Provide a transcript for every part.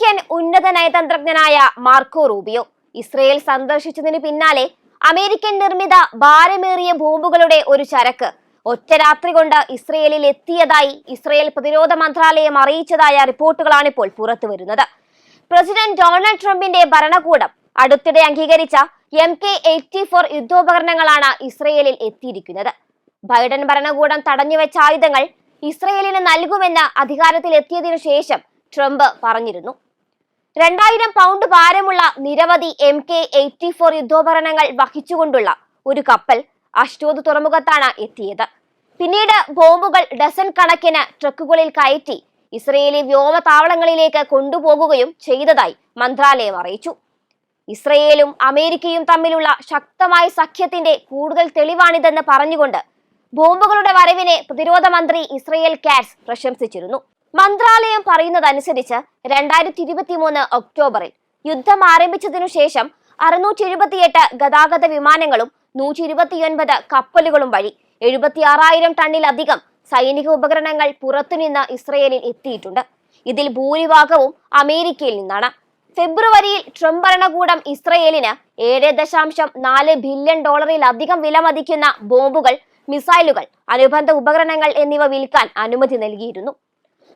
American ഉന്നത നയതന്ത്രജ്ഞനായ Marco Rubio. Israel സന്ദർശിച്ചതിന് പിന്നാലെ അമേരിക്കൻ നിർമ്മിത ഭാരമേറിയ ബോംബുകളുടെ ഒരു ചരക്ക് ഒറ്റ രാത്രി കൊണ്ട് ഇസ്രയേലിൽ എത്തിയതായി ഇസ്രയേൽ പ്രതിരോധ മന്ത്രാലയം അറിയിച്ചതായ റിപ്പോർട്ടുകളാണ് ഇപ്പോൾ പുറത്തു വരുന്നത്. പ്രസിഡന്റ് ഡൊണാൾഡ് ട്രംപിന്റെ ഭരണകൂടം അടുത്തിടെ അംഗീകരിച്ച എം കെ എയ്റ്റി ഫോർ യുദ്ധോപകരണങ്ങളാണ് ഇസ്രയേലിൽ എത്തിയിരിക്കുന്നത്. ബൈഡൻ ഭരണകൂടം തടഞ്ഞുവെച്ച ആയുധങ്ങൾ ഇസ്രയേലിന് നൽകുമെന്ന് അധികാരത്തിൽ എത്തിയതിനു ശേഷം ട്രംപ് പറഞ്ഞിരുന്നു. രണ്ടായിരം പൗണ്ട് ഭാരമുള്ള നിരവധി എം കെ എയ്റ്റി ഫോർ യുദ്ധോപകരണങ്ങൾ വഹിച്ചുകൊണ്ടുള്ള ഒരു കപ്പൽ അഷ്ടോദ് തുറമുഖത്താണ് എത്തിയത്. പിന്നീട് ബോംബുകൾ ഡസൻ കണക്കിന് ട്രക്കുകളിൽ കയറ്റി ഇസ്രയേലി വ്യോമതാവളങ്ങളിലേക്ക് കൊണ്ടുപോകുകയും ചെയ്തതായി മന്ത്രാലയം അറിയിച്ചു. ഇസ്രയേലും അമേരിക്കയും തമ്മിലുള്ള ശക്തമായ സഖ്യത്തിന്റെ കൂടുതൽ തെളിവാണിതെന്ന് പറഞ്ഞുകൊണ്ട് ബോംബുകളുടെ വരവിനെ പ്രതിരോധ മന്ത്രി ഇസ്രയേൽ കാറ്റ്സ് പ്രശംസിച്ചിരുന്നു. മന്ത്രാലയം പറയുന്നതനുസരിച്ച് രണ്ടായിരത്തി ഇരുപത്തി മൂന്ന് ഒക്ടോബറിൽ യുദ്ധം ആരംഭിച്ചതിനു ശേഷം അറുന്നൂറ്റി എഴുപത്തിയെട്ട് ഗതാഗത വിമാനങ്ങളും നൂറ്റി ഇരുപത്തിയൊൻപത് കപ്പലുകളും വഴി എഴുപത്തി ആറായിരം ടണ്ണിലധികം സൈനിക ഉപകരണങ്ങൾ പുറത്തുനിന്ന് ഇസ്രയേലിൽ എത്തിയിട്ടുണ്ട്. ഇതിൽ ഭൂരിഭാഗവും അമേരിക്കയിൽ നിന്നാണ്. ഫെബ്രുവരിയിൽ ട്രംപ് ഭരണകൂടം ഇസ്രയേലിന് ഏഴ് ദശാംശം നാല് ബില്യൺ ഡോളറിലധികം വിലമതിക്കുന്ന ബോംബുകൾ മിസൈലുകൾ അനുബന്ധ ഉപകരണങ്ങൾ എന്നിവ വിൽക്കാൻ അനുമതി നൽകിയിരുന്നു.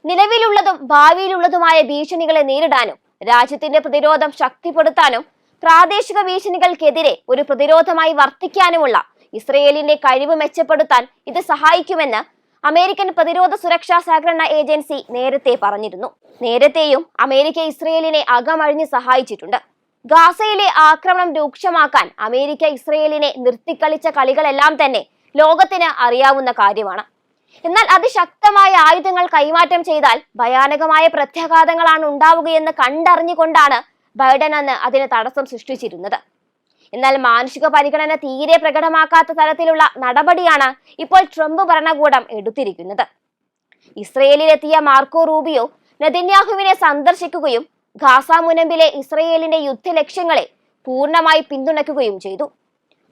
നിലവിലുള്ളതും ഭാവിയിലുള്ളതുമായ ഭീഷണികളെ നേരിടാനും രാജ്യത്തിന്റെ പ്രതിരോധം ശക്തിപ്പെടുത്താനും പ്രാദേശിക ഭീഷണികൾക്കെതിരെ ഒരു പ്രതിരോധമായി വർത്തിക്കാനുമുള്ള ഇസ്രയേലിന്റെ കഴിവ് മെച്ചപ്പെടുത്താൻ ഇത് സഹായിക്കുമെന്ന് അമേരിക്കൻ പ്രതിരോധ സുരക്ഷാ സഹകരണ ഏജൻസി നേരത്തെ പറഞ്ഞിരുന്നു. നേരത്തെയും അമേരിക്ക ഇസ്രയേലിനെ അകമഴിഞ്ഞ് സഹായിച്ചിട്ടുണ്ട്. ഗാസയിലെ ആക്രമണം രൂക്ഷമാക്കാൻ അമേരിക്ക ഇസ്രയേലിനെ നിർത്തിക്കളിച്ച കളികളെല്ലാം തന്നെ ലോകത്തിന് അറിയാവുന്ന കാര്യമാണ്. എന്നാൽ അതിശക്തമായ ആയുധങ്ങൾ കൈമാറ്റം ചെയ്താൽ ഭയാനകമായ പ്രത്യാഘാതങ്ങളാണ് ഉണ്ടാവുകയെന്ന് കണ്ടറിഞ്ഞുകൊണ്ടാണ് ബൈഡൻ അന്ന് അതിന് തടസ്സം സൃഷ്ടിച്ചിരുന്നത്. എന്നാൽ മാനുഷിക പരിഗണന തീരെ പ്രകടമാക്കാത്ത തരത്തിലുള്ള നടപടിയാണ് ഇപ്പോൾ ട്രംപ് ഭരണകൂടം എടുത്തിരിക്കുന്നത്. ഇസ്രയേലിലെത്തിയ മാർക്കോ റൂബിയോ നെതന്യാഹുവിനെ സന്ദർശിക്കുകയും ഖാസ മുനമ്പിലെ ഇസ്രയേലിന്റെ യുദ്ധ ലക്ഷ്യങ്ങളെ പൂർണമായി പിന്തുണയ്ക്കുകയും ചെയ്തു.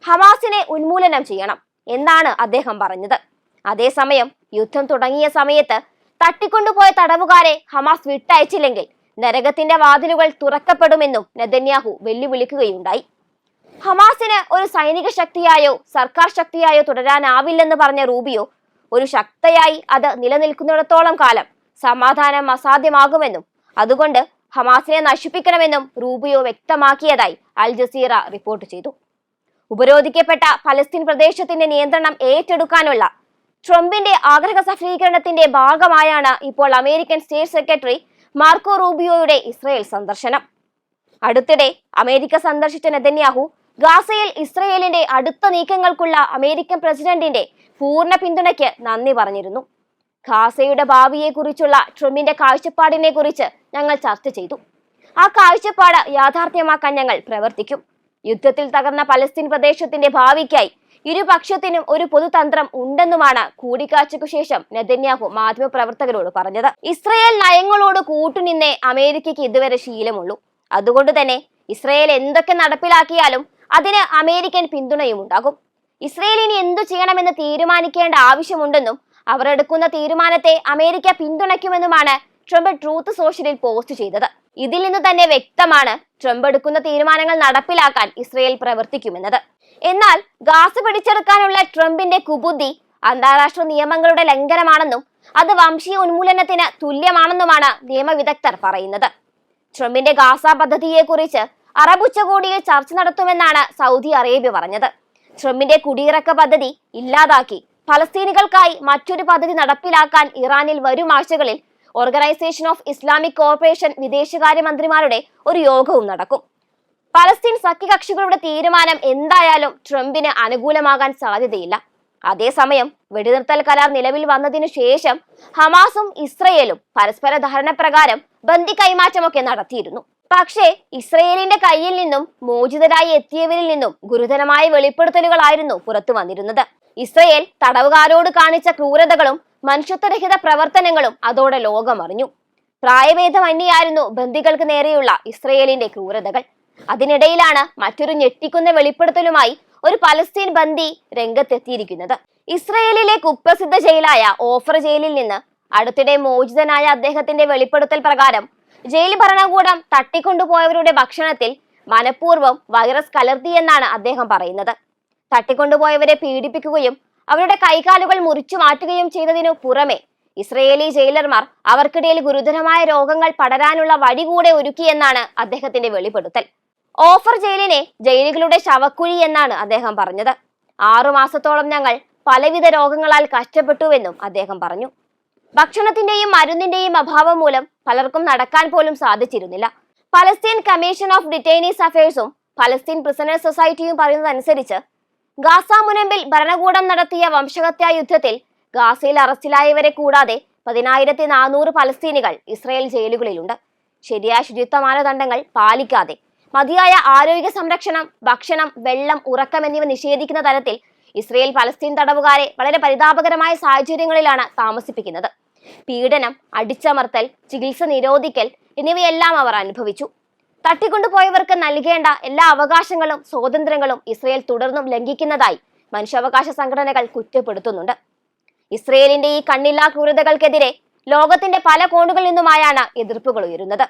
ഹമാസിനെ ഉന്മൂലനം ചെയ്യണം എന്നാണ് അദ്ദേഹം പറഞ്ഞത്. അതേസമയം യുദ്ധം തുടങ്ങിയ സമയത്ത് തട്ടിക്കൊണ്ടുപോയ തടവുകാരെ ഹമാസ് വിട്ടയച്ചില്ലെങ്കിൽ നരകത്തിന്റെ വാതിലുകൾ തുറക്കപ്പെടുമെന്നും നെതന്യാഹു വെല്ലുവിളിക്കുകയുണ്ടായി. ഹമാസിന് ഒരു സൈനിക ശക്തിയായോ സർക്കാർ ശക്തിയായോ തുടരാനാവില്ലെന്ന് പറഞ്ഞ റൂബിയോ ഒരു ശക്തയായി അത് നിലനിൽക്കുന്നിടത്തോളം കാലം സമാധാനം അസാധ്യമാകുമെന്നും അതുകൊണ്ട് ഹമാസിനെ നശിപ്പിക്കണമെന്നും റൂബിയോ വ്യക്തമാക്കിയതായി അൽ ജസീറ റിപ്പോർട്ട് ചെയ്തു. ഉപരോധിക്കപ്പെട്ട ഫലസ്തീൻ പ്രദേശത്തിന്റെ നിയന്ത്രണം ഏറ്റെടുക്കാനുള്ള ട്രംപിന്റെ ആഗ്രഹ സഫലീകരണത്തിന്റെ ഭാഗമായാണ് ഇപ്പോൾ അമേരിക്കൻ സ്റ്റേറ്റ് സെക്രട്ടറി മാർക്കോ റൂബിയോയുടെ ഇസ്രയേൽ സന്ദർശനം. അടുത്തിടെ അമേരിക്ക സന്ദർശിച്ച നെതന്യാഹു ഗാസയിൽ ഇസ്രയേലിന്റെ അടുത്ത നീക്കങ്ങൾക്കുള്ള അമേരിക്കൻ പ്രസിഡന്റിന്റെ പൂർണ പിന്തുണയ്ക്ക് നന്ദി പറഞ്ഞിരുന്നു. ഗാസയുടെ ഭാവിയെക്കുറിച്ചുള്ള ട്രംപിന്റെ കാഴ്ചപ്പാടിനെ കുറിച്ച് ഞങ്ങൾ ചർച്ച ചെയ്തു. ആ കാഴ്ചപ്പാട് യാഥാർത്ഥ്യമാക്കാൻ ഞങ്ങൾ പ്രവർത്തിക്കും. യുദ്ധത്തിൽ തകർന്ന പലസ്തീൻ പ്രദേശത്തിന്റെ ഭാവിക്കായി ഇരുപക്ഷത്തിനും ഒരു പൊതുതന്ത്രം ഉണ്ടെന്നുമാണ് കൂടിക്കാഴ്ചയ്ക്കു ശേഷം നെതന്യാഹു മാധ്യമപ്രവർത്തകരോട് പറഞ്ഞത്. ഇസ്രയേൽ നയങ്ങളോട് കൂട്ടുനിന്നേ അമേരിക്കയ്ക്ക് ഇതുവരെ ശീലമുള്ളൂ. അതുകൊണ്ട് തന്നെ ഇസ്രയേൽ എന്തൊക്കെ നടപ്പിലാക്കിയാലും അതിന് അമേരിക്കൻ പിന്തുണയും ഉണ്ടാകും. ഇസ്രയേൽ ഇനി എന്തു ചെയ്യണമെന്ന് തീരുമാനിക്കേണ്ട ആവശ്യമുണ്ടെന്നും അവർ എടുക്കുന്ന തീരുമാനത്തെ അമേരിക്ക പിന്തുണയ്ക്കുമെന്നുമാണ് ട്രംപ് ട്രൂത്ത് സോഷ്യലിൽ പോസ്റ്റ് ചെയ്തത്. ഇതിൽ നിന്ന് തന്നെ വ്യക്തമാണ് ട്രംപ് എടുക്കുന്ന തീരുമാനങ്ങൾ നടപ്പിലാക്കാൻ ഇസ്രയേൽ പ്രവർത്തിക്കുമെന്നത്. എന്നാൽ ഗാസ പിടിച്ചെടുക്കാനുള്ള ട്രംപിന്റെ കുബുദ്ധി അന്താരാഷ്ട്ര നിയമങ്ങളുടെ ലംഘനമാണെന്നും അത് വംശീയ ഉന്മൂലനത്തിന് തുല്യമാണെന്നുമാണ് നിയമവിദഗ്ധർ പറയുന്നത്. ട്രംപിന്റെ ഗാസ പദ്ധതിയെക്കുറിച്ച് അറബ് ഉച്ചകോടിയിൽ ചർച്ച നടത്തുമെന്നാണ് സൗദി അറേബ്യ പറഞ്ഞത്. ട്രംപിന്റെ കുടിയിറക്ക പദ്ധതി ഇല്ലാതാക്കി ഫലസ്തീനികൾക്കായി മറ്റൊരു പദ്ധതി നടപ്പിലാക്കാൻ ഇറാനിൽ വരും ആഴ്ചകളിൽ ഓർഗനൈസേഷൻ ഓഫ് ഇസ്ലാമിക് കോർപ്പറേഷൻ വിദേശകാര്യമന്ത്രിമാരുടെ ഒരു യോഗവും നടക്കും. പലസ്തീൻ സഖ്യകക്ഷികളുടെ തീരുമാനം എന്തായാലും ട്രംപിന് അനുകൂലമാകാൻ സാധ്യതയില്ല. അതേസമയം വെടിനിർത്തൽ കരാർ നിലവിൽ വന്നതിനു ശേഷം ഹമാസും ഇസ്രയേലും പരസ്പര ധാരണപ്രകാരം ബന്ദി കൈമാറ്റമൊക്കെ നടത്തിയിരുന്നു. പക്ഷേ ഇസ്രയേലിന്റെ കയ്യിൽ നിന്നും മോചിതരായി എത്തിയവരിൽ നിന്നും ഗുരുതരമായ വെളിപ്പെടുത്തലുകളായിരുന്നു പുറത്തു വന്നിരുന്നത്. ഇസ്രയേൽ തടവുകാരോട് കാണിച്ച ക്രൂരതകളും മനുഷ്യത്വരഹിത പ്രവർത്തനങ്ങളും അതോടെ ലോകമറിഞ്ഞു. പ്രായഭേദമന്യായിരുന്നു ബന്ദികൾക്ക് നേരെയുള്ള ഇസ്രയേലിന്റെ ക്രൂരതകൾ. അതിനിടയിലാണ് മറ്റൊരു ഞെട്ടിക്കുന്ന വെളിപ്പെടുത്തലുമായി ഒരു പലസ്തീൻ ബന്ദി രംഗത്തെത്തിയിരിക്കുന്നത്. ഇസ്രയേലിലെ കുപ്രസിദ്ധ ജയിലായ ഓഫർ ജയിലിൽ നിന്ന് അടുത്തിടെ മോചിതനായ അദ്ദേഹത്തിന്റെ വെളിപ്പെടുത്തൽ പ്രകാരം ജയിൽ ഭരണകൂടം തട്ടിക്കൊണ്ടുപോയവരുടെ ഭക്ഷണത്തിൽ മനഃപൂർവം വൈറസ് കലർത്തിയെന്നാണ് അദ്ദേഹം പറയുന്നത്. തട്ടിക്കൊണ്ടുപോയവരെ പീഡിപ്പിക്കുകയും അവരുടെ കൈകാലുകൾ മുറിച്ചു മാറ്റുകയും ചെയ്തതിനു പുറമെ ഇസ്രയേലി ജയിലർമാർ അവർക്കിടയിൽ ഗുരുതരമായ രോഗങ്ങൾ പടരാനുള്ള വഴി കൂടെ ഒരുക്കിയെന്നാണ് അദ്ദേഹത്തിന്റെ വെളിപ്പെടുത്തൽ. ഓഫർ ജയിലിനെ ജയിലുകളുടെ ശവക്കുഴി എന്നാണ് അദ്ദേഹം പറഞ്ഞത്. ആറു മാസത്തോളം ഞങ്ങൾ പലവിധ രോഗങ്ങളാൽ കഷ്ടപ്പെട്ടുവെന്നും അദ്ദേഹം പറഞ്ഞു. ഭക്ഷണത്തിന്റെയും മരുന്നിന്റെയും അഭാവം മൂലം പലർക്കും നടക്കാൻ പോലും സാധിച്ചിരുന്നില്ല. പലസ്തീൻ കമ്മീഷൻ ഓഫ് ഡിറ്റൈനീസ് അഫയേഴ്സും പലസ്തീൻ പ്രിസണേഴ്സ് സൊസൈറ്റിയും പറയുന്നതനുസരിച്ച് ഗാസ മുനമ്പിൽ ഭരണകൂടം നടത്തിയ വംശഹത്യാ യുദ്ധത്തിൽ ഗാസയിൽ അറസ്റ്റിലായവരെ കൂടാതെ പതിനായിരത്തി നാനൂറ് പലസ്തീനികൾ ഇസ്രയേൽ ജയിലുകളിലുണ്ട്. ശരിയായ ശുചിത്വ മാനദണ്ഡങ്ങൾ പാലിക്കാതെ മതിയായ ആരോഗ്യ സംരക്ഷണം ഭക്ഷണം വെള്ളം ഉറക്കം എന്നിവ നിഷേധിക്കുന്ന തരത്തിൽ ഇസ്രയേൽ പലസ്തീൻ തടവുകാരെ വളരെ പരിതാപകരമായ സാഹചര്യങ്ങളിലാണ് താമസിപ്പിക്കുന്നത്. പീഡനം അടിച്ചമർത്തൽ ചികിത്സ നിരോധിക്കൽ എന്നിവയെല്ലാം അവർ അനുഭവിച്ചു. തട്ടിക്കൊണ്ടുപോയവർക്ക് നൽകേണ്ട എല്ലാ അവകാശങ്ങളും സ്വാതന്ത്ര്യങ്ങളും ഇസ്രയേൽ തുടർന്നും ലംഘിക്കുന്നതായി മനുഷ്യാവകാശ സംഘടനകൾ കുറ്റപ്പെടുത്തുന്നുണ്ട്. ഇസ്രയേലിന്റെ ഈ കണ്ണില്ലാ ക്രൂരതകൾക്കെതിരെ ലോകത്തിന്റെ പല കോണുകളിൽ നിന്നുമായാണ് എതിർപ്പുകൾ ഉയരുന്നത്.